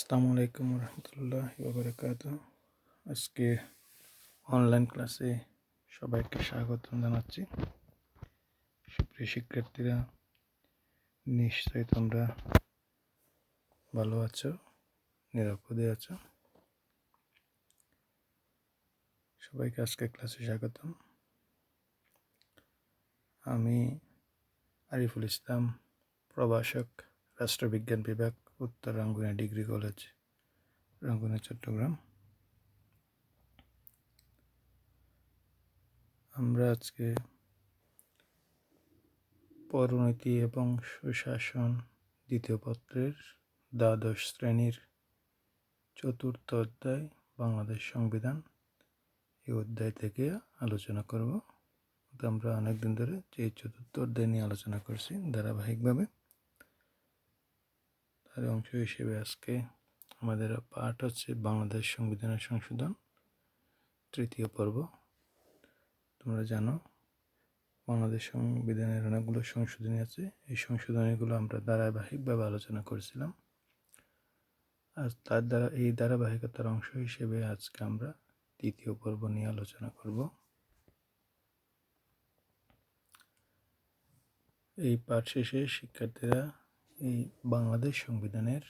আসসালামু আলাইকুম রহমতুল্লাহ বাবরকাত আজকে অনলাইন ক্লাসে সবাইকে স্বাগত জানাচ্ছি। সুপ্রিয় শিক্ষার্থীরা, নিশ্চয়ই তোমরা ভালো আছো, নিরাপদে আছো। সবাইকে আজকে ক্লাসে স্বাগতম। আমি আরিফুল ইসলাম, প্রভাষক, রাষ্ট্রবিজ্ঞান বিভাগ। উত্তর রাঙ্গুনিয়া ডিগ্রি কলেজ রাঙ্গুনিয়া চট্টগ্রাম। আমরা আজকে পরিণতি এবং সুশাসন দ্বিতীয় পত্রের দ্বাদশ শ্রেণির চতুর্থ অধ্যায়, বাংলাদেশ সংবিধান, এই অধ্যায় থেকে আলোচনা করব। আমরা অনেকদিন ধরে যে চতুর্থ অধ্যায় নিয়ে আলোচনা করছি ধারাবাহিকভাবে। তার অংশ হিসেবে আজকে আমাদের পাঠ হচ্ছে বাংলাদেশ সংবিধানের সংশোধন, তৃতীয় পর্ব। তোমরা জানো, বাংলাদেশ সংবিধানের অনেকগুলো সংশোধনী আছে। এই সংশোধনীগুলো আমরা ধারাবাহিকভাবে আলোচনা করেছিলাম। আর তার দ্বারা, এই ধারাবাহিকতার অংশ হিসেবে আজকে আমরা তৃতীয় পর্ব নিয়ে আলোচনা করব। এই পাঠ শেষে শিক্ষার্থীরা এই বাংলাদেশ সংবিধানের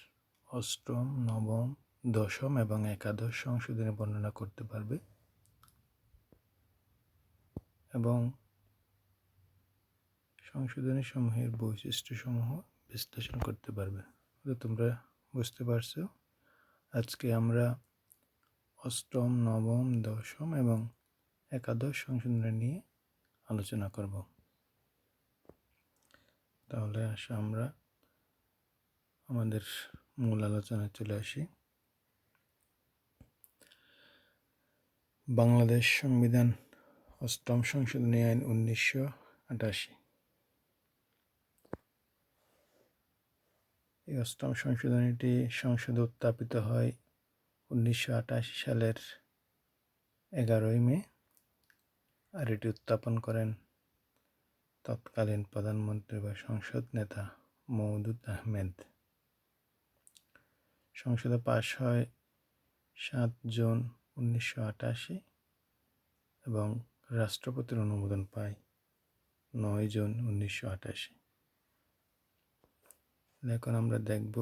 অষ্টম, নবম, দশম এবং একাদশ সংশোধনী বর্ণনা করতে পারবে। এবং সংশোধনী সমূহের বৈশিষ্ট্যসমূহ বিশ্লেষণ করতে পারবে। তোমরা বুঝতে পারছ। আজকে আমরা অষ্টম, নবম, দশম এবং একাদশ সংশোধনী নিয়ে আলোচনা করব। তাহলে আসা আমরা আমাদের মূল আলোচনায় চলে আসি। বাংলাদেশ সংবিধান অষ্টম সংশোধনী আইন উনিশশো আটাশি। এই অষ্টম সংশোধনীটি সংসদে উত্থাপিত হয় উনিশশো আটাশি সালের এগারোই মে, আর এটি উত্থাপন করেন তৎকালীন প্রধানমন্ত্রী বা সংসদ নেতা মৌদুদ আহমেদ। সংসদে পাশ হয় সাত জুন উনিশশো আটাশি এবং রাষ্ট্রপতির অনুমোদন পায় নয় জুন উনিশশো আটাশি। এখন আমরা দেখব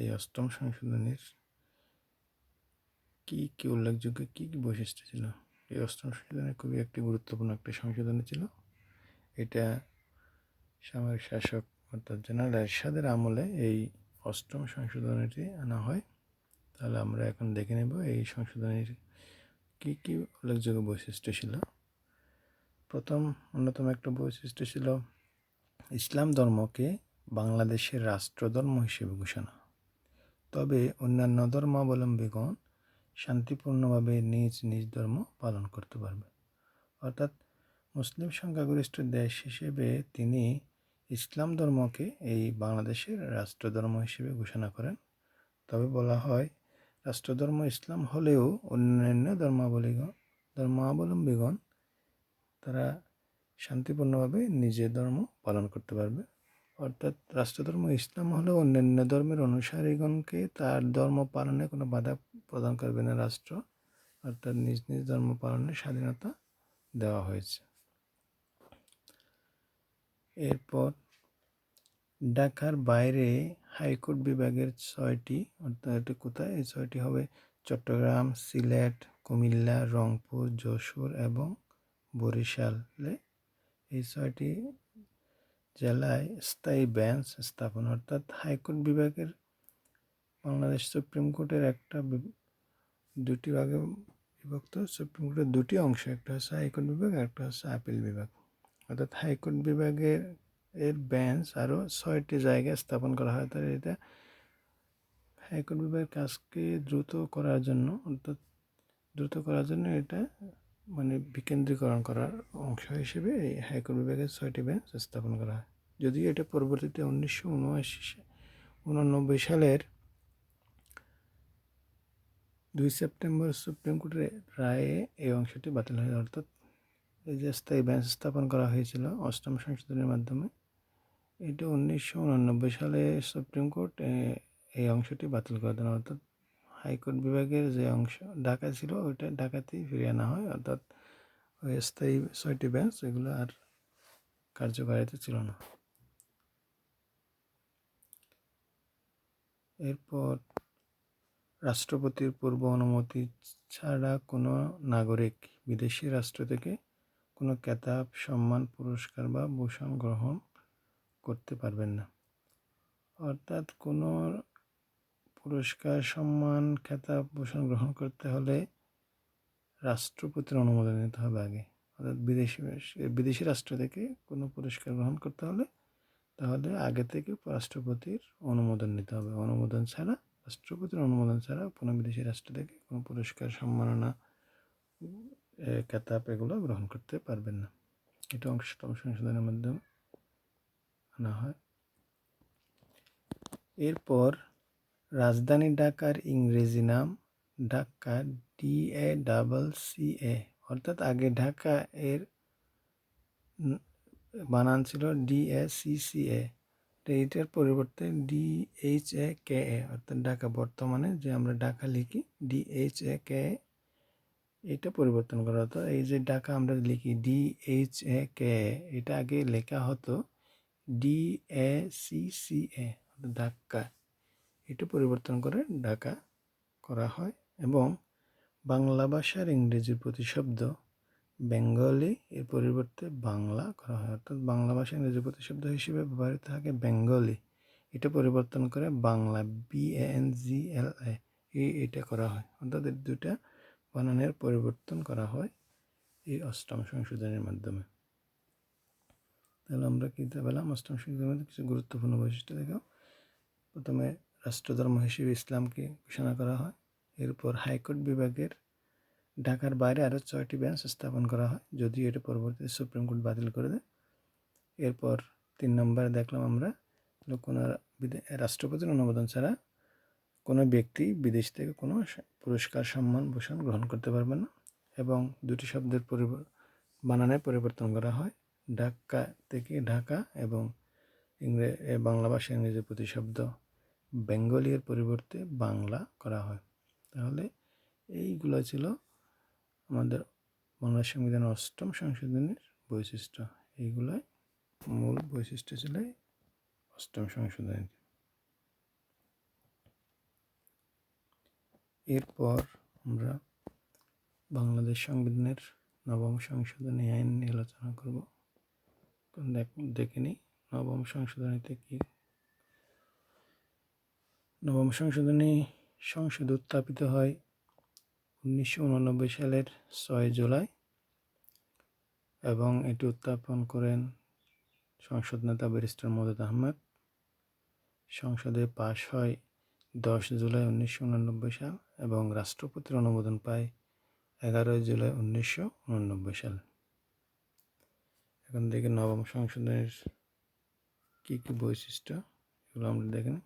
এই অষ্টম সংশোধনীর কি কি উল্লেখযোগ্য, কি কি বৈশিষ্ট্য ছিল? এই অষ্টম সংশোধনী খুবই একটি গুরুত্বপূর্ণ একটি সংশোধনী ছিল। এটা সামরিক শাসক অর্থাৎ জেনারেল এরশাদের আমলে এই অষ্টম সংশোধনীটি আনা হয়। তাহলে আমরা এখন দেখে নেব এই সংশোধনীর কী কী উল্লেখযোগ্য বৈশিষ্ট্য ছিল। প্রথম অন্যতম একটা বৈশিষ্ট্য ছিল ইসলাম ধর্মকে বাংলাদেশের রাষ্ট্রধর্ম হিসেবে ঘোষণা। তবে অন্যান্য ধর্মাবলম্বীগণ শান্তিপূর্ণভাবে নিজ নিজ ধর্ম পালন করতে পারবে। অর্থাৎ মুসলিম সংখ্যাগরিষ্ঠ দেশ হিসেবে তিনি ইসলাম ধর্মকে এই বাংলাদেশের রাষ্ট্রধর্ম হিসেবে ঘোষণা করেন। তবে বলা হয়, রাষ্ট্রধর্ম ইসলাম হলেও অন্যান্য ধর্মাবলীগণ, ধর্মাবলম্বীগণ তারা শান্তিপূর্ণভাবে নিজের ধর্ম পালন করতে পারবে। অর্থাৎ রাষ্ট্রধর্ম ইসলাম হলেও অন্যান্য ধর্মের অনুসারীগণকে তার ধর্ম পালনে কোনো বাধা প্রদান করবে না রাষ্ট্র। অর্থাৎ নিজ নিজ ধর্ম পালনের স্বাধীনতা দেওয়া হয়েছে। এরপর ঢাকার বাইরে হাইকোর্ট বিভাগের ছয়টি, অর্থাৎ কোথায়? এই ছয়টি হবে চট্টগ্রাম, সিলেট, কুমিল্লা, রংপুর, যশোর এবং বরিশালে। এই ছয়টি জেলায় স্থায়ী বেঞ্চ স্থাপন, অর্থাৎ হাইকোর্ট বিভাগের বাংলাদেশ সুপ্রিম কোর্টের একটা দুটি ভাগে বিভক্ত। সুপ্রিম কোর্টের দুটি অংশ, একটা হচ্ছে হাইকোর্ট বিভাগ একটা হচ্ছে আপিল বিভাগ। অর্থাৎ হাইকোর্ট বিভাগের এর বেঞ্চ আরও ছয়টি জায়গায় স্থাপন করা হয়। তাহলে এটা হাইকোর্ট বিভাগের কাজকে দ্রুত করার জন্য, অর্থাৎ দ্রুত করার জন্য এটা মানে বিকেন্দ্রীকরণ করার অংশ হিসেবে এই হাইকোর্ট বিভাগের ছয়টি বেঞ্চ স্থাপন করা হয়। যদিও এটা পরবর্তীতে উনিশশো উনআশি উননব্বই সালের দুই সেপ্টেম্বর সুপ্রিম কোর্টের রায়ে এই অংশটি বাতিল হয়। অর্থাৎ এই যে স্থায়ী বেঞ্চ স্থাপন করা হয়েছিল অষ্টম সংশোধনের মাধ্যমে, এটা উনিশশো উনানব্বই সালে সুপ্রিম কোর্ট এই অংশটি বাতিল করে দেন। অর্থাৎ হাইকোর্ট বিভাগের যে অংশ ঢাকা ছিল, ওইটা ঢাকাতেই ফিরিয়ে আনা হয়। অর্থাৎ ওই স্থায়ী ছয়টি বেঞ্চ এগুলো আর কার্যকারিতা ছিল না। এরপর রাষ্ট্রপতির পূর্ব অনুমতি ছাড়া কোনো নাগরিক বিদেশি রাষ্ট্র থেকে কোনো খেতাব সম্মান, পুরস্কার বা ভূষণ গ্রহণ করতে পারবেন না। অর্থাৎ কোনো পুরস্কার, সম্মান খেতাব ভূষণ গ্রহণ করতে হলে রাষ্ট্রপতির অনুমোদন নিতে হবে আগে। অর্থাৎ বিদেশি বিদেশি রাষ্ট্র থেকে কোনো পুরস্কার গ্রহণ করতে হলে তাহলে আগে থেকে রাষ্ট্রপতির অনুমোদন নিতে হবে। অনুমোদন ছাড়া, রাষ্ট্রপতির অনুমোদন ছাড়া কোনো বিদেশি রাষ্ট্র থেকে কোনো পুরস্কার, সম্মাননা খেতাব এগুলো গ্রহণ করতে পারবেন না। এটা অংশতম সংশোধনের মাধ্যমে আনা হয়। এরপর রাজধানী ঢাকার ইংরেজি নাম Dhaka D A double C A, অর্থাৎ আগে ঢাকা এর বানান ছিল D A C C A. এইটার পরিবর্তে ডি এইচ এ কে এ, অর্থাৎ ঢাকা বর্তমানে যে আমরা ঢাকা লিখি, ডি এইচ এ কে এ। এটা পরিবর্তন করা হতো। এই যে ঢাকা আমরা লিখি ডি এইচ এ কে এটা আগে লেখা হতো D A C C A Dhaka এটা পরিবর্তন করে ঢাকা করা হয় এবং বাংলা ভাষার ইংরেজির প্রতিশব্দ বেঙ্গলি এর পরিবর্তে বাংলা করা হয়। অর্থাৎ বাংলা ভাষা ইংরেজি প্রতিশব্দ হিসেবে ব্যবহৃত থাকে বেঙ্গলি। এটা পরিবর্তন করে Bangla B A N G L A এটা করা হয়। অর্থাৎ দুটা বানানের পরিবর্তন করা হয় এই অষ্টম সংশোধনের মাধ্যমে। তাহলে আমরা কী পেলাম? অষ্টম সংশোধনের কিছু গুরুত্বপূর্ণ বৈশিষ্ট্য দেখাও। প্রথমে রাষ্ট্রধর্ম হিসেবে ইসলামকে ঘোষণা করা হয়। এরপর হাইকোর্ট বিভাগের ঢাকার বাইরে আরও ছয়টি বেঞ্চ স্থাপন করা হয়, যদিও এটা পরবর্তীতে সুপ্রিম কোর্ট বাতিল করে দেয়। এরপর তিন নম্বরে দেখলাম আমরা কোনো রাষ্ট্রপতির অনুমোদন ছাড়া কোনো ব্যক্তি বিদেশ থেকে কোনো পুরস্কার, সম্মান, ভূষণ গ্রহণ করতে পারবে না এবং দুটি শব্দের বানানে পরিবর্তন করা হয়। ঢাকা থেকে ঢাকা এবং ইংরে বাংলা ভাষা ইংরেজি প্রতিশব্দ বেঙ্গলির পরিবর্তে বাংলা করা হয়। তাহলে এইগুলো ছিল আমাদের বাংলা সংবিধানের অষ্টম সংশোধনের বৈশিষ্ট্য। এইগুলোই মূল বৈশিষ্ট্য ছিল অষ্টম সংশোধনী এরপর আমরা বাংলাদেশ সংবিধানের নবম সংশোধনী আইন নিয়ে আলোচনা করব। দেখে নিই নবম সংশোধনীতে কি? নবম সংশোধনী সংসদ উত্থাপিত হয় উনিশশো উননব্বই সালের ছয় জুলাই এবং এটি উত্থাপন করেন সংসদ নেতা ব্যারিস্টার মদত আহমেদ। সংসদে পাশ হয় দশ জুলাই উনিশশো উননব্বই সাল এবং রাষ্ট্রপতির অনুমোদন পায় এগারোই জুলাই উনিশশো উননব্বই সাল। এখন দেখি নবম সংশোধনের কী কী বৈশিষ্ট্য, এগুলো আমরা দেখেন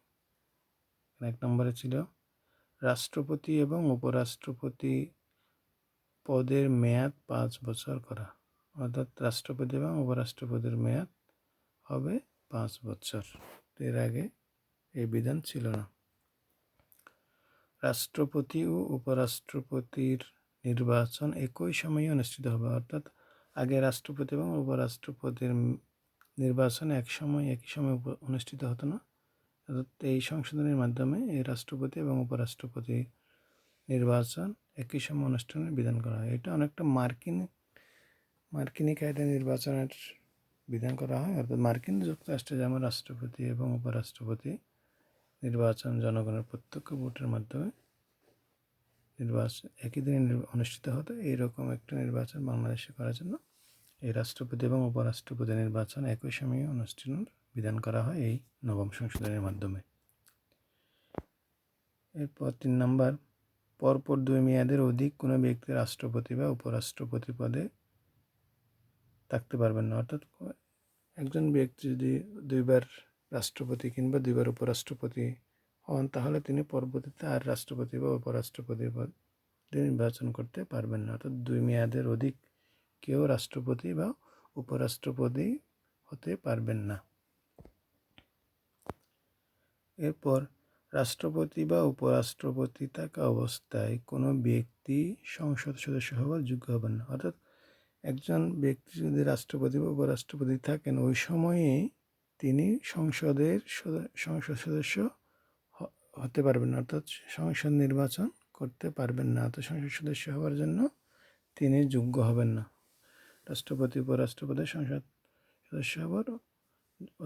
এক নম্বরে ছিল, রাষ্ট্রপতি এবং উপরাষ্ট্রপতি পদের মেয়াদ পাঁচ বছর করা। অর্থাৎ রাষ্ট্রপতি এবং উপরাষ্ট্রপতির মেয়াদ হবে পাঁচ বছর। এর আগে এই বিধান ছিল না। রাষ্ট্রপতি ও উপরাষ্ট্রপতির নির্বাচন একই সময়ে অনুষ্ঠিত হবে। অর্থাৎ আগে রাষ্ট্রপতি এবং উপরাষ্ট্রপতির নির্বাচন এক সময় একই সময় অনুষ্ঠিত হতো না। এই সংশোধনের মাধ্যমে এই রাষ্ট্রপতি এবং উপরাষ্ট্রপতি নির্বাচন একই সময় অনুষ্ঠানের বিধান করা হয়। এটা অনেকটা মার্কিন, মার্কিনী কায়দা নির্বাচনের বিধান করা হয়। অর্থাৎ মার্কিন যুক্তরাষ্ট্রে যেমন রাষ্ট্রপতি এবং উপরাষ্ট্রপতি নির্বাচন জনগণের প্রত্যক্ষ ভোটের মাধ্যমে নির্বাচন, একই দিনে অনুষ্ঠিত হতো। এইরকম একটা নির্বাচন বাংলাদেশে করার জন্য এই রাষ্ট্রপতি এবং উপরাষ্ট্রপতি নির্বাচন একই সময়ে অনুষ্ঠানের বিধান করা হয় এই নবম সংশোধনের মাধ্যমে। এরপর তিন নম্বর, পরপর দুই মেয়াদের অধিক কোনো ব্যক্তি রাষ্ট্রপতি বা উপরাষ্ট্রপতি পদে থাকতে পারবেন না। অর্থাৎ একজন ব্যক্তি যদি দুইবার রাষ্ট্রপতি কিংবা দুইবার উপরাষ্ট্রপতি হন, তাহলে তিনি পরবর্তীতে আর রাষ্ট্রপতি বা উপরাষ্ট্রপতি পদ নির্বাচন করতে পারবেন না। অর্থাৎ দুই মেয়াদের অধিক কেউ রাষ্ট্রপতি বা উপরাষ্ট্রপতি হতে পারবেন না। এরপর, রাষ্ট্রপতি বা উপরাষ্ট্রপতি থাকা অবস্থায় কোনো ব্যক্তি সংসদ সদস্য হওয়ার যোগ্য হবেন না। অর্থাৎ একজন ব্যক্তি যদি রাষ্ট্রপতি বা উপরাষ্ট্রপতি থাকেন, ওই সময়ে তিনি সংসদের সংসদ সদস্য হতে পারবেন না, অর্থাৎ সংসদ নির্বাচন করতে পারবেন না, অর্থাৎ সংসদ সদস্য হওয়ার জন্য তিনি যোগ্য হবেন না। রাষ্ট্রপতি, উপরাষ্ট্রপতি, সংসদ সদস্য হওয়ার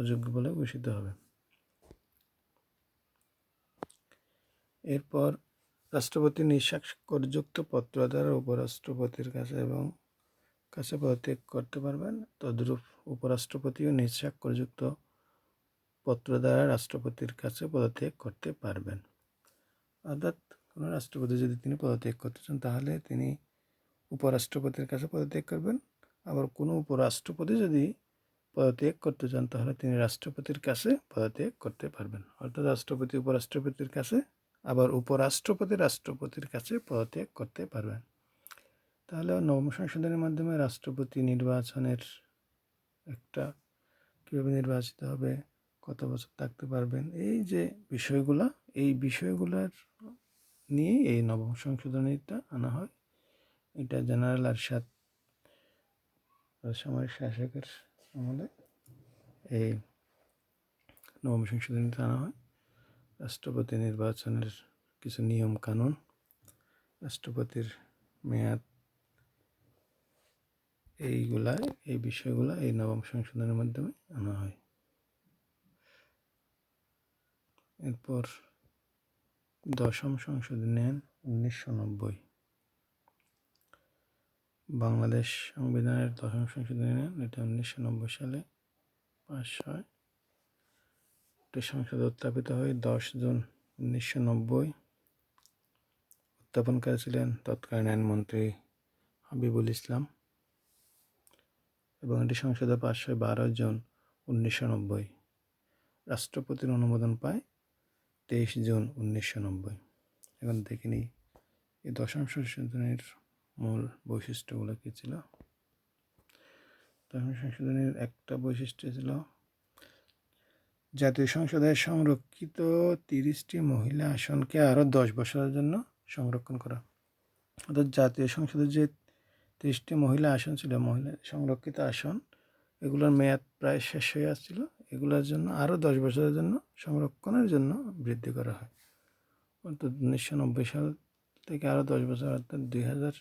অযোগ্য বলে ঘোষিত হবে। এরপর রাষ্ট্রপতি নিঃস্বাক্ষরযুক্ত পত্র দ্বারা উপরাষ্ট্রপতির কাছে এবং কাছে পদত্যাগ করতে পারবেন। তদ্রূপ উপরাষ্ট্রপতিও নিঃস্বাক্ষরযুক্ত পত্র দ্বারা রাষ্ট্রপতির কাছে পদত্যাগ করতে পারবেন। অর্থাৎ কোনো রাষ্ট্রপতি যদি তিনি পদত্যাগ করতে চান, তাহলে তিনি উপরাষ্ট্রপতির কাছে পদত্যাগ করবেন। আবার কোনো উপরাষ্ট্রপতি যদি পদত্যাগ করতে চান, তাহলে তিনি রাষ্ট্রপতির কাছে পদত্যাগ করতে পারবেন। অর্থাৎ রাষ্ট্রপতি উপরাষ্ট্রপতির কাছে, আবার উপরাষ্ট্রপতি রাষ্ট্রপতির কাছে পদত্যাগ করতে পারবেন। তাহলে নবম সংশোধনের মাধ্যমে রাষ্ট্রপতি নির্বাচনের একটা কীভাবে নির্বাচিত হবে? কত বছর থাকতে পারবেন। এই যে বিষয়গুলা, এই বিষয়গুলোর নিয়ে এই নবম সংশোধনীটা আনা হয়। এটা জেনারেল আরশাদ সামরিক শাসকের আমলে এই নবম সংশোধনীটা আনা হয়। রাষ্ট্রপতি নির্বাচনের কিছু নিয়ম কানুন, রাষ্ট্রপতির মেয়াদ এইগুলা এই বিষয়গুলা এই নবম সংশোধনের মাধ্যমে আনা হয়। এরপর দশম সংশোধনী আইন উনিশশো নব্বই। বাংলাদেশ সংবিধানের দশম সংশোধনী আইন এটা উনিশশো নব্বই সালে পাশ হয়। এটি সংসদে উত্থাপিত হয় দশ জুন উনিশশো নব্বই। উত্থাপনকারী ছিলেন তৎকালীন আইনমন্ত্রী হাবিবুল ইসলাম এবং এটি সংসদে পাশ হয় বারো জুন উনিশশো নব্বই। রাষ্ট্রপতির অনুমোদন পায় তেইশ জুন উনিশশো নব্বই। এখন দেখে নিই, এই দশম সংশোধনের মূল বৈশিষ্ট্যগুলো কী ছিল? দশম সংশোধনের একটা বৈশিষ্ট্য ছিল, জাতীয় সংসদে সংরক্ষিত তিরিশটি মহিলা আসনকে আরও দশ বছরের জন্য সংরক্ষণ করা। অর্থাৎ জাতীয় সংসদের যে তিরিশটি মহিলা আসন ছিল, মহিলা সংরক্ষিত আসন, এগুলোর মেয়াদ প্রায় শেষ হয়ে আসছিল। এগুলোর জন্য আরও দশ বছরের জন্য সংরক্ষণের জন্য বৃদ্ধি করা হয়। অর্থাৎ উনিশশো নব্বই সাল থেকে আরও দশ বছর, অর্থাৎ দুই হাজার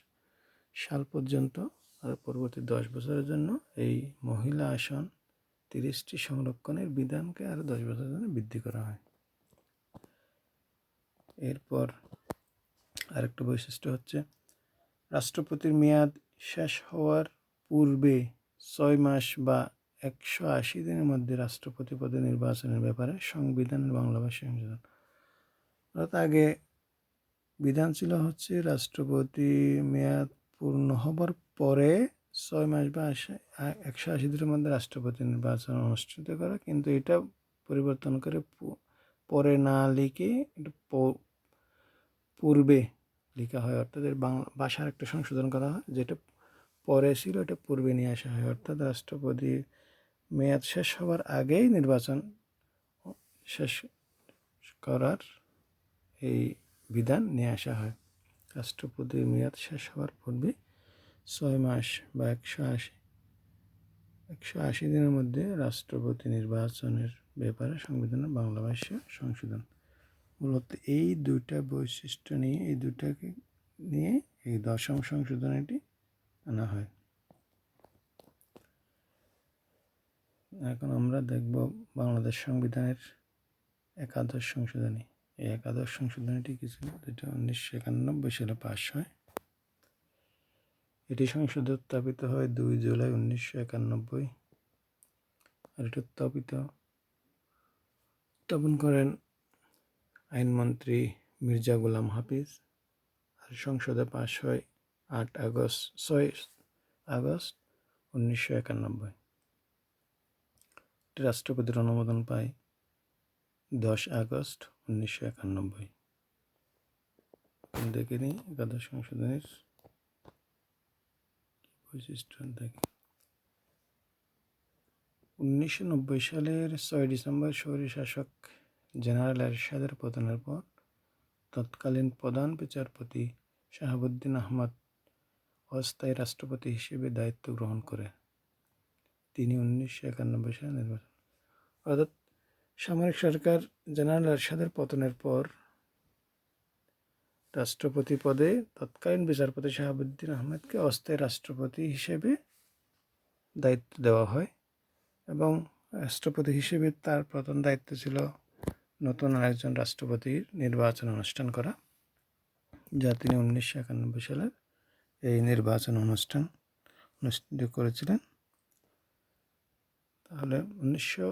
সাল পর্যন্ত আর পরবর্তী দশ বছরের জন্য এই মহিলা আসন তিরিশটি সংরক্ষণের বিধানকে আরও দশ বছরের জন্য বৃদ্ধি করা হয়। এরপর আরেকটা বৈশিষ্ট্য হচ্ছে, রাষ্ট্রপতির মেয়াদ শেষ হওয়ার পূর্বে ছয় মাস বা একশো আশি দিনের মধ্যে রাষ্ট্রপতি পদে নির্বাচনের ব্যাপারে সংবিধানের বাংলা ভাষা সংশোধন অর্থাৎ আগে বিধান ছিল হচ্ছে রাষ্ট্রপতি মেয়াদ পূর্ণ হবার পরে ছয় মাস বা একশো আশি দিনের মধ্যে রাষ্ট্রপতি নির্বাচন অনুষ্ঠিত করা, কিন্তু এটা পরিবর্তন করে পরে না লিখে পূর্বে লেখা হয়। অর্থাৎ এর বাংলা, ভাষার একটা সংশোধন করা হয়, যেটা পরে ছিল, এটা পূর্বে নিয়ে আসা হয়। অর্থাৎ রাষ্ট্রপতি মেয়াদ শেষ হওয়ার আগেই নির্বাচন শেষ করার এই বিধান নিয়ে আসা হয়। রাষ্ট্রপতির মেয়াদ শেষ হওয়ার পূর্বে ছয় মাস বা একশো আশি একশো আশি দিনের মধ্যে রাষ্ট্রপতি নির্বাচনের ব্যাপারে সংবিধানের বাংলা ভাষা সংশোধন। মূলত এই দুইটা বৈশিষ্ট্য নিয়ে, এই দুটাকে নিয়ে এই দশম সংশোধনীটি আনা হয়। এখন আমরা দেখব বাংলাদেশ সংবিধানের একাদশ সংশোধনী। এই একাদশ সংশোধনীটি কিছু যেটা উনিশশো একানব্বই সালে পাশ হয়। এটি সংসদে উত্থাপিত হয় দুই জুলাই উনিশশো একানব্বই। আর এটি উত্থাপিত, উত্থাপন করেন আইনমন্ত্রী মির্জা গোলাম হাফিজ। আর সংসদে পাশ হয় আট আগস্ট, ছয় আগস্ট উনিশশো একানব্বই। রাষ্ট্রপতির অনুমোদন পায় দশ আগস্ট উনিশশো একানব্বই। দেখে নিই একাদশ সংশোধনীর বৈশিষ্ট্য দেখি। উনিশশো নব্বই সালের ছয় ডিসেম্বর শহরী শাসক জেনারেল এরশাদের পতনের পর তৎকালীন প্রধান বিচারপতি শাহাবুদ্দিন আহমদ অস্থায়ী রাষ্ট্রপতি হিসেবে দায়িত্ব গ্রহণ করে। তিনি উনিশশো একানব্বই সালে নির্বাচন অর্থাৎ সামরিক সরকার জেনারেল এরশাদের পতনের পর রাষ্ট্রপতি পদে তৎকালীন বিচারপতি শাহাবুদ্দিন আহমেদকে অস্থায়ী রাষ্ট্রপতি হিসেবে দায়িত্ব দেওয়া হয় এবং রাষ্ট্রপতি হিসেবে তার প্রথম দায়িত্ব ছিল নতুন আরেকজন রাষ্ট্রপতির নির্বাচন অনুষ্ঠান করা, যা তিনি উনিশশো একানব্বই সালে এই নির্বাচন অনুষ্ঠান অনুষ্ঠিত করেছিলেন। তাহলে উনিশশো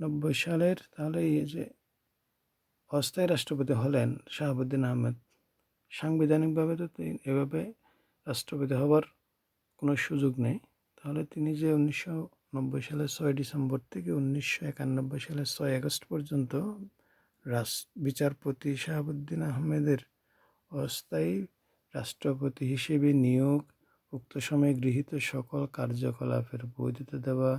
নব্বই সালের তাহলে এই যে অস্থায়ী রাষ্ট্রপতি হলেন শাহাবুদ্দিন আহমেদ। সাংবিধানিকভাবে তো তিনি এভাবে রাষ্ট্রপতি হবার কোনো সুযোগ নেই। তাহলে তিনি যে উনিশশো নব্বই সালের ছয় ডিসেম্বর থেকে উনিশশো একানব্বই সালের ছয় আগস্ট পর্যন্ত রাস, বিচারপতি শাহাবুদ্দিন আহমেদের অস্থায়ী রাষ্ট্রপতি হিসেবে নিয়োগ, উক্ত সময়ে গৃহীত সকল কার্যকলাপের বৈধতা দেওয়া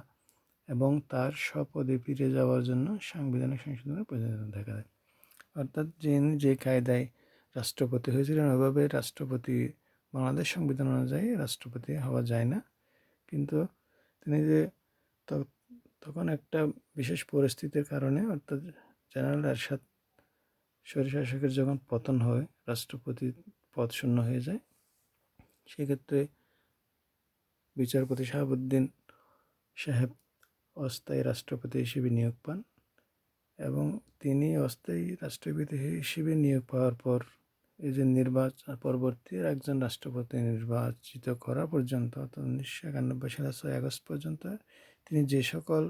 এবং তার স্বপদে ফিরে যাওয়ার জন্য সাংবিধানিক সংশোধনের প্রয়োজনীয়তা দেখা দেয়। অর্থাৎ যিনি যে কায়দায় রাষ্ট্রপতি হয়েছিলেন ওইভাবে রাষ্ট্রপতি, বাংলাদেশ সংবিধান অনুযায়ী রাষ্ট্রপতি হওয়া যায় না। কিন্তু তিনি যে তখন একটা বিশেষ পরিস্থিতির কারণে, অর্থাৎ জেনারেল এরশাদ স্বৈরশাসকের যখন পতন হয়, রাষ্ট্রপতি পদ শূন্য হয়ে যায়, সেক্ষেত্রে বিচারপতি শাহাবুদ্দিন সাহেব অস্থায়ী রাষ্ট্রপতি হিসেবে নিয়োগ পান এবং তিনি অস্থায়ী রাষ্ট্রপতি হিসেবে নিয়োগ পাওয়ার পর এই যে নির্বাচন পরবর্তী একজন রাষ্ট্রপতি নির্বাচিত করা পর্যন্ত অর্থাৎ উনিশশো একানব্বই সালের ছয় আগস্ট পর্যন্ত তিনি যে সকল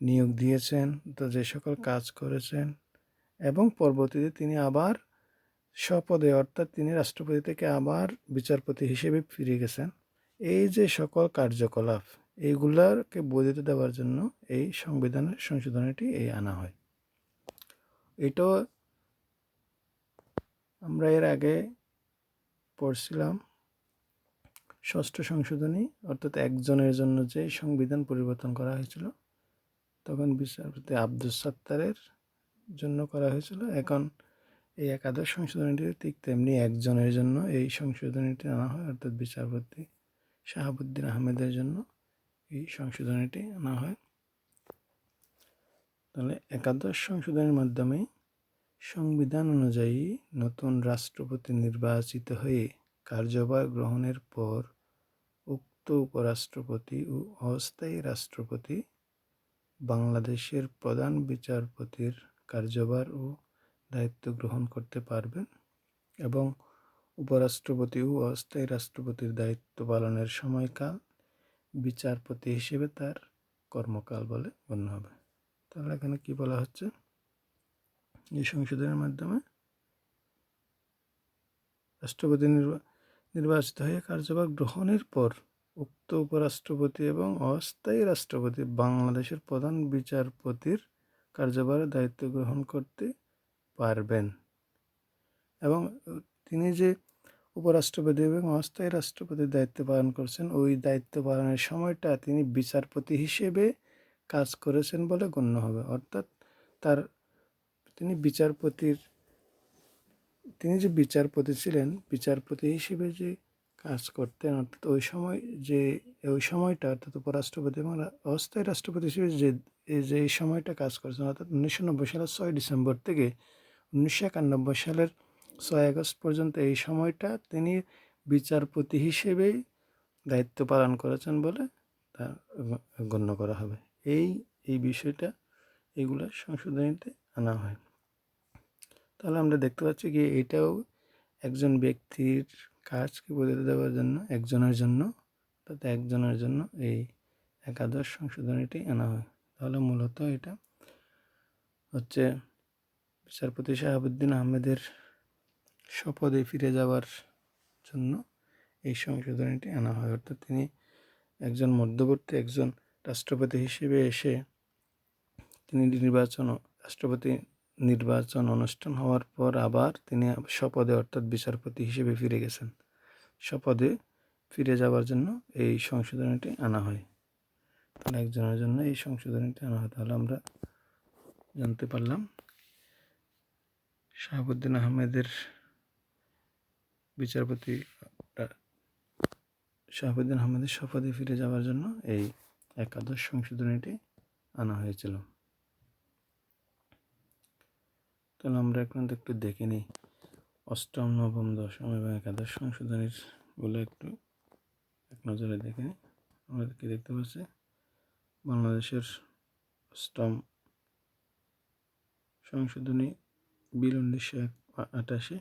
নিয়োগ দিয়েছেন, তো যে সকল কাজ করেছেন এবং পরবর্তীতে তিনি আবার স্বপদে অর্থাৎ তিনি রাষ্ট্রপতি থেকে আবার বিচারপতি হিসেবে ফিরে গেছেন। এই যে সকল কার্যকলাপ এইগুলাকে বৈধতা দেওয়ার জন্য এই সংবিধানের সংশোধনীটি এই আনা হয়। এটাও আমরা এর আগে পড়ছিলাম, ষষ্ঠ সংশোধনী, অর্থাৎ একজনের জন্য যে সংবিধান পরিবর্তন করা হয়েছিল, তখন বিচারপতি আব্দুল সত্তারের জন্য করা হয়েছিল। এখন এই একাদশ সংশোধনীটি ঠিক তেমনি একজনের জন্য এই সংশোধনীটি আনা হয়, অর্থাৎ বিচারপতি শাহাবুদ্দিন আহমেদের জন্য। এই সংশোধনীটি আনা হয়। তাহলে একাদশ সংশোধনের মাধ্যমে সংবিধান অনুযায়ী নতুন রাষ্ট্রপতি নির্বাচিত হয়ে কার্যভার গ্রহণের পর উক্ত উপরাষ্ট্রপতি ও অস্থায়ী রাষ্ট্রপতি বাংলাদেশের প্রধান বিচারপতির কার্যভার ও দায়িত্ব গ্রহণ করতে পারবেন এবং উপরাষ্ট্রপতি ও অস্থায়ী রাষ্ট্রপতির দায়িত্ব পালনের সময়কাল বিচারপতি হিসেবে তার কর্মকাল বলে গণ্য হবে। তাহলে এখানে কি বলা হচ্ছে? এই সংশোধনের মাধ্যমে রাষ্ট্রপতি নির্বাচিত হয়ে কার্যভার গ্রহণের পর উক্ত উপরাষ্ট্রপতি এবং অস্থায়ী রাষ্ট্রপতি বাংলাদেশের প্রধান বিচারপতির কার্যভারে দায়িত্ব গ্রহণ করতে পারবেন। এবং তিনি যে উপরাষ্ট্রপতি এবং অস্থায়ী রাষ্ট্রপতির দায়িত্ব পালন করছেন। ওই দায়িত্ব পালনের সময়টা তিনি বিচারপতি হিসেবে কাজ করেছেন বলে গণ্য হবে। অর্থাৎ তার তিনি বিচারপতির, তিনি যে বিচারপতি ছিলেন, বিচারপতি হিসেবে যে কাজ করতেন, অর্থাৎ ওই সময় যে, ওই সময়টা, অর্থাৎ উপরাষ্ট্রপতি এবং অস্থায়ী রাষ্ট্রপতি হিসেবে যে যে সময়টা কাজ করেছেন, অর্থাৎ উনিশশো নব্বই সালের ছয় ডিসেম্বর থেকে উনিশশো একানব্বই সালের ছয় আগস্ট পর্যন্ত এই সময়টা তিনি বিচারপতি হিসেবেই দায়িত্ব পালন করেছেন বলে তা গণ্য করা হবে। এই এই বিষয়টা এগুলো সংশোধনীতে আনা হয়। তাহলে আমরা দেখতে পাচ্ছি কি এটাও একজন ব্যক্তির কাজকে বদলে দেওয়ার জন্য, একজনের জন্য অর্থাৎ একজনের জন্য এই একাদশ সংশোধনীটি আনা হয়। তাহলে মূলত এটা হচ্ছে বিচারপতি শাহাবুদ্দিন আহমেদের শপথে ফিরে যাওয়ার জন্য এই সংশোধনীটি আনা হয়। অর্থাৎ তিনি একজন মধ্যবর্তী, একজন রাষ্ট্রপতি হিসেবে এসে তিনি নির্বাচন, রাষ্ট্রপতি নির্বাচন অনুষ্ঠান হওয়ার পর আবার তিনি শপথে অর্থাৎ বিচারপতি হিসেবে ফিরে গেছেন। শপথে ফিরে যাওয়ার জন্য এই সংশোধনীটি আনা হয়। তাহলে একজনের জন্য এই সংশোধনীটি আনা হয়। তাহলে আমরা জানতে পারলাম শাহাবুদ্দিন আহমেদের বিচারপতি শাহাবুদ্দিন আহমেদের শপথে ফিরে যাওয়ার জন্য এই একাদশ সংশোধনীটি আনা হয়েছিল। তাহলে আমরা এখন একটু দেখে নিই। অষ্টম, নবম, দশম এবং একাদশ সংশোধনীরগুলো একটু এক নজরে দেখে নিই। আমরা কি দেখতে পাচ্ছি? বাংলাদেশের অষ্টম সংশোধনী বিল উনিশশো আটাশি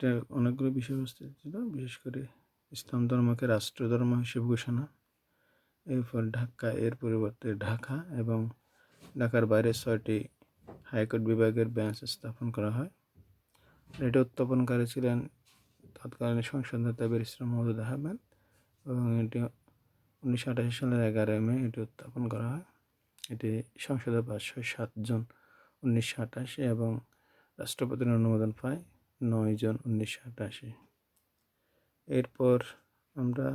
এটা অনেকগুলো বিষয়বস্তু ছিল, বিশেষ করে ইসলাম ধর্মকে রাষ্ট্রধর্ম হিসেবে ঘোষণা, এরপর ঢাকা, এর পরিবর্তে ঢাকা এবং ঢাকার বাইরে ছয়টি হাইকোর্ট বিভাগের বেঞ্চ স্থাপন করা হয়। এটা উত্থাপনকারী ছিলেন তৎকালীন সংসদ নেতা ব্যারিস্টার মহদুদ আহমেদ এবং এটি উনিশশো আটাশি সালের এগারোই মে এটি উত্থাপন করা হয়। এটি সংসদে পাঁচশো সাত জন উনিশশো আটাশি এবং রাষ্ট্রপতির অনুমোদন পায়। নয় জন উনিশশো আটাশি। এরপর আমরা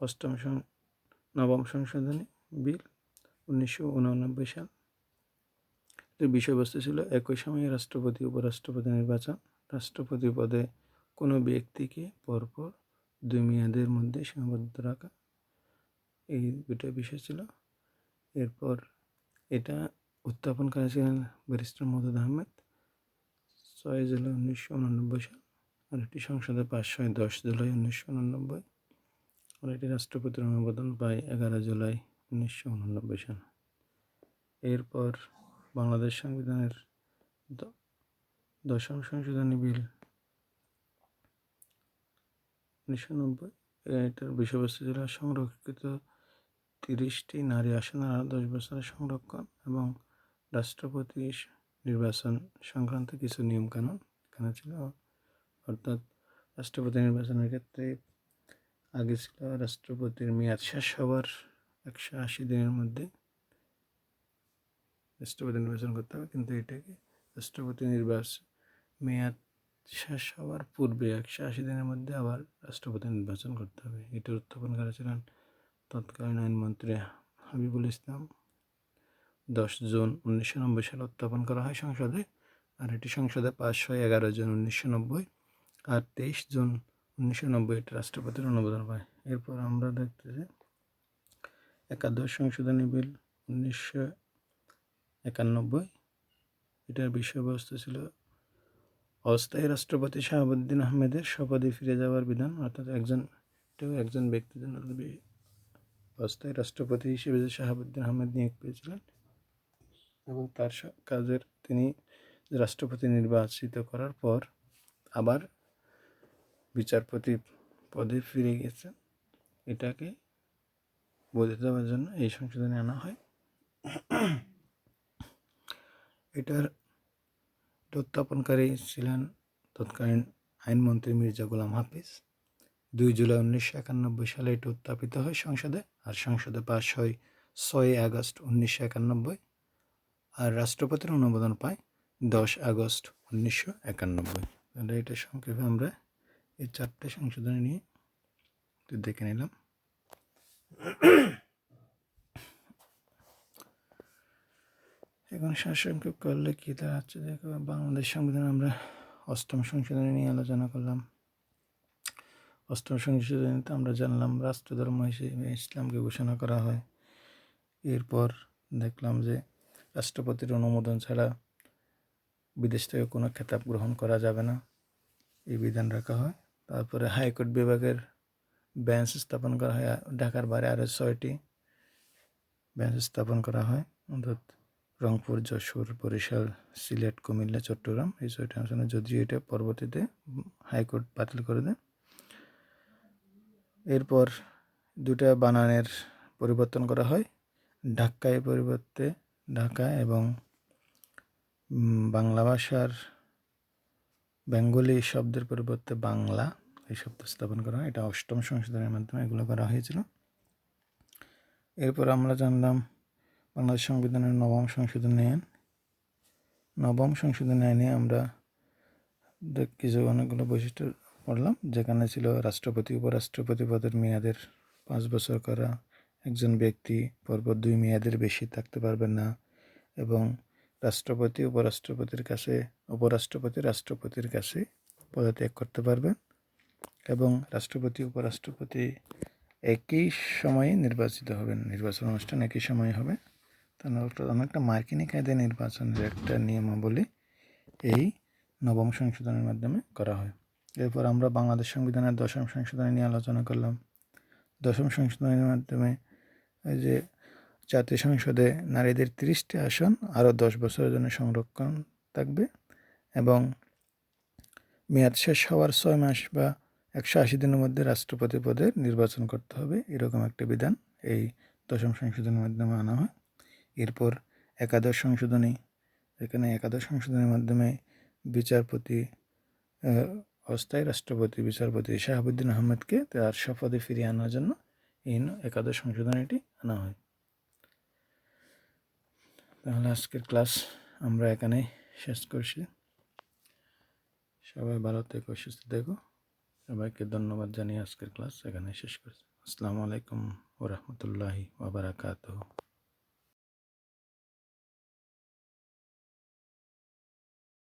অষ্টম নবম সংশোধনী বিল উনিশশো উননব্বই সাল। এর বিষয়বস্তু ছিল, একই সময়ে রাষ্ট্রপতি, উপরাষ্ট্রপতি নির্বাচন। রাষ্ট্রপতি পদে কোনো ব্যক্তিকে পরপর দুই মেয়াদের মধ্যে সীমাবদ্ধ রাখা, এই দুটো বিষয় ছিল। এরপর এটা উত্থাপন করেছিলেন ব্যারিস্টার মদুদ আহমেদ। ছয় জুলাই উনিশশো উননব্বই সাল। আর সংসদে পাঁচশো দশ জুলাই উনিশশো উননব্বই। আর রাষ্ট্রপতির অনুমোদন পায় এগারো জুলাই উনিশশো উননব্বই সাল। এরপর বাংলাদেশ সংবিধানের দশম সংশোধনী বিল উনিশশো নব্বই। এটার বিষয়বস্তু ছিল সংরক্ষিত তিরিশটি নারী আসনের আরও দশ বছরের সংরক্ষণ এবং রাষ্ট্রপতি নির্বাচন সংক্রান্ত কিছু নিয়মকানুন এখানে ছিল। অর্থাৎ রাষ্ট্রপতি নির্বাচনের ক্ষেত্রে আগে ছিল রাষ্ট্রপতির মেয়াদ শেষ হওয়ার একশো আশি দিনের মধ্যে রাষ্ট্রপতি নির্বাচন করতে হবে। কিন্তু এটাকে রাষ্ট্রপতি নির্বাচন মেয়াদ শেষ হওয়ার পূর্বে একশো আশি দিনের মধ্যে আবার রাষ্ট্রপতি নির্বাচন করতে হবে। এটার উত্থাপন করেছিলেন তৎকালীন আইনমন্ত্রী হাবিবুল ইসলাম। দশ জুন উনিশশো নব্বই সালে উত্থাপন করা হয় সংসদে, আর এটি সংসদে হয় এগারো জুন উনিশশো নব্বই আর তেইশ জুন উনিশশো নব্বই এটি রাষ্ট্রপতির অনুমোদন পায়। এরপর আমরা দেখতেছি একাদশ সংশোধনী বিল উনিশশো একানব্বই। এটার বিষয়বস্তু ছিল, অস্থায়ী রাষ্ট্রপতি শাহাবুদ্দিন আহমেদের শপথে ফিরে যাওয়ার বিধান, অর্থাৎ একজন, এটাও একজন ব্যক্তির জন্য অস্থায়ী রাষ্ট্রপতি হিসেবে যে শাহাবুদ্দিন আহমেদ নিয়োগ পেয়েছিলেন এবং তার কাজের তিনি রাষ্ট্রপতি নির্বাচিত করার পর আবার বিচারপতি পদে ফিরে গেছেন। এটাকে বোঝাতে দেওয়ার জন্য এই সংশোধনে আনা হয়। এটার এটা উত্থাপনকারী ছিলেন তৎকালীন আইনমন্ত্রী মির্জা গোলাম হাফিজ। দুই জুলাই উনিশশো একানব্বই সালে এটি উত্থাপিত হয় সংসদে, আর সংসদে পাশ হয় ছয় আগস্ট উনিশশো একানব্বই। আর রাষ্ট্রপতির অনুমোদন পায় দশ আগস্ট উনিশশো একানব্বই। তাহলে এটা সংক্ষেপে আমরা এই চারটে সংশোধনী নিয়ে একটু দেখে নিলাম। এখন সারসংক্ষেপ করলে কি দাঁড়াচ্ছে দেখো, বাংলাদেশ সংবিধান আমরা অষ্টম সংশোধনী নিয়ে আলোচনা করলাম। অষ্টম সংশোধনীতে আমরা জানলাম রাষ্ট্রধর্ম হিসেবে ইসলামকে ঘোষণা করা হয়। এরপর দেখলাম যে রাষ্ট্রপতির অনুমোদন ছাড়া বিদেশ থেকে কোনো খেতাব গ্রহণ করা যাবে না। এই বিধান রাখা হয়। তারপরে হাইকোর্ট বিভাগের বেঞ্চ স্থাপন করা হয়। ঢাকার বাইরে আরও ছয়টি বেঞ্চ স্থাপন করা হয়। অর্থাৎ রংপুর, যশোর, বরিশাল, সিলেট, কুমিল্লা, চট্টগ্রাম এই ছয়টি আসনে যদিও এটা পরবর্তীতে হাইকোর্ট বাতিল করে দেয়। এরপর দুটা বানানের পরিবর্তন করা হয়। ঢাকায় পরিবর্তে ঢাকা এবং বাংলা ভাষার বেঙ্গলি শব্দের পরিবর্তে বাংলা এই শব্দ স্থাপন করা হয়। এটা অষ্টম সংশোধনের মাধ্যমে এগুলো করা হয়েছিল। এরপর আমরা জানলাম বাংলাদেশ সংবিধানের নবম সংশোধনী আইন। নবম সংশোধনী আইনে আমরা কিছু অনেকগুলো বৈশিষ্ট্য পড়লাম, যেখানে ছিল রাষ্ট্রপতি, উপরাষ্ট্রপতি পদের মেয়াদের পাঁচ বছর করা একজন ব্যক্তি পরপর দুই মেয়াদের বেশি থাকতে পারবেন না এবং রাষ্ট্রপতি, উপরাষ্ট্রপতির কাছে, উপরাষ্ট্রপতি রাষ্ট্রপতির কাছে পদত্যাগ করতে পারবেন এবং রাষ্ট্রপতি, উপরাষ্ট্রপতি একই সময়ে নির্বাচিত হবেন। নির্বাচন অনুষ্ঠান একই সময়ে হবে। অনেকটা মার্কিনী কায়দায় নির্বাচনের একটা নিয়মাবলী, এই নবম সংশোধনের মাধ্যমে করা হয়। এরপর আমরা বাংলাদেশ সংবিধানের দশম সংশোধনী নিয়ে আলোচনা করলাম। দশম সংশোধনের মাধ্যমে যে জাতীয় সংসদে নারীদের তিরিশটি আসন, আরও দশ বছরের জন্য সংরক্ষণ থাকবে এবং মেয়াদ শেষ হওয়ার ছয় মাস বা একশো আশি দিনের মধ্যে রাষ্ট্রপতি পদে নির্বাচন করতে হবে। এরকম একটা বিধান এই দশম সংশোধনের মাধ্যমে আনা হয়। এরপর একাদশ সংশোধনী এখানে একাদশ সংশোধনের মাধ্যমে বিচারপতি অস্থায়ী রাষ্ট্রপতি, বিচারপতি শাহাবুদ্দিন আহমেদকে তার শপথে ফিরিয়ে আনার জন্য এই ন- একাদশ সংশোধনীটি আনা হয়। তাহলে আজকের ক্লাস আমরা এখানে শেষ করছি। সবাই ভালো থেকো, সুস্থ থেকো। সবাইকে ধন্যবাদ জানিয়ে আজকের ক্লাস এখানে শেষ করছি। আসসালামু আলাইকুম ওরহমতুল্লাহি ওবরাকাতুহ।